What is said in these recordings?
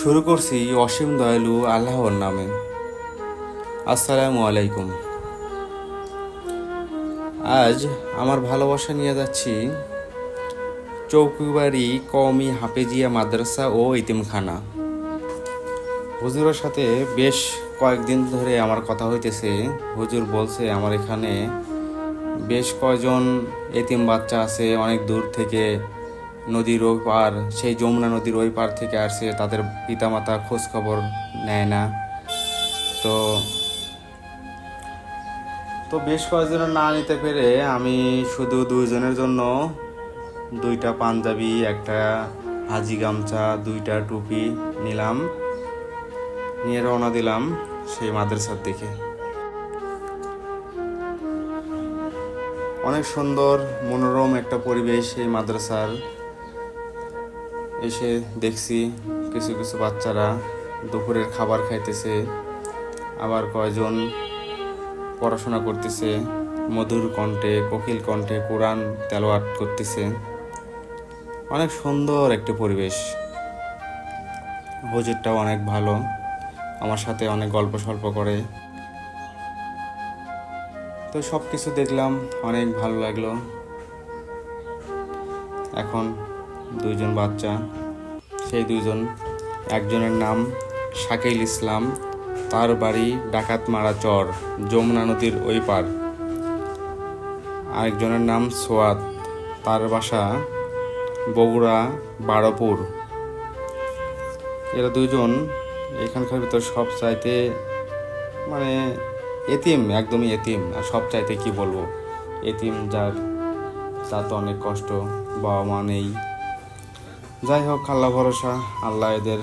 শুরু করছি অসীম দয়ালু আল্লাহর নামে। আসসালামু আলাইকুম। আজ আমার ভালোবাসা নিয়ে যাচ্ছি চৌকিবাড়ি কওমি হাফেজিয়া মাদ্রাসা ও ইতিমখানা। হুজুরের সাথে বেশ কয়েকদিন ধরে আমার কথা হইতেছে। হুজুর বলছে, আমার এখানে বেশ কয়জন এতিম বাচ্চা আছে, অনেক দূর থেকে নদীর ওই পার, সেই যমুনা নদীর ওই পার থেকে আসছে তাদের পিতামাতা খোঁজ খবর নেয় না। তো তো বেশ কয়েকজনের না নিতে পেরে আমি শুধু দুইজনের জন্য দুইটা পাঞ্জাবি, একটা হাজি গামছা, দুইটা টুপি নিলাম, নিয়ে রওনা দিলাম সেই মাদ্রাসার দিকে। অনেক সুন্দর, মনোরম একটা পরিবেশ এই মাদ্রাসার। এসে দেখছি কিছু কিছু বাচ্চারা দুপুরের খাবার খাইতেছে, আবার কয়জন পড়াশোনা করতেছে, মধুর কণ্ঠে, কোকিল কণ্ঠে কোরআন তেলোয়াত করতেছে। অনেক সুন্দর একটি পরিবেশ। হুজুরটাও অনেক ভালো, আমার সাথে অনেক গল্প সল্প করে। তো সব কিছু দেখলাম, অনেক ভালো লাগল। এখন দুইজন বাচ্চা, সেই দুইজন, একজনের নাম শাকিল ইসলাম, তার বাড়ি ডাকাতমারা চর, যমুনা নদীর ওই পার। আরেকজনের নাম সোয়াদ তার বাসা বগুড়া, বারোপুর। এরা দুজন এখানকার ভিতর সব চাইতে মানে এতিম, একদমই এতিম। আর সব চাইতে কি বলব? এতিম যার তা তো অনেক কষ্ট বাবা মা নেই। যাই হোক, আল্লাহ ভরসা, আল্লাহ এদের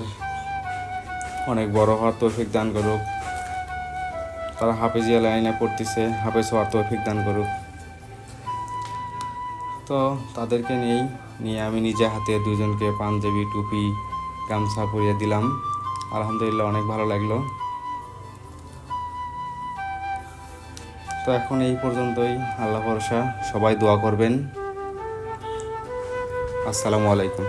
অনেক বড় হওয়ার তৌফিক দান করুক। তারা হাফেজিয়া লাইনে পড়তেছে, হাফেজ হওয়ার তৌফিক দান করুক। তো তাদেরকে নিয়েই, নিয়ে আমি নিজে হাতে দুজনকে পাঞ্জাবি, টুপি, গামছা পরিয়ে দিলাম। আলহামদুলিল্লাহ অনেক ভালো লাগল। তো এখন এই পর্যন্তই, আল্লাহ ভরসা, সবাই দোয়া করবেন। আসসালামু আলাইকুম।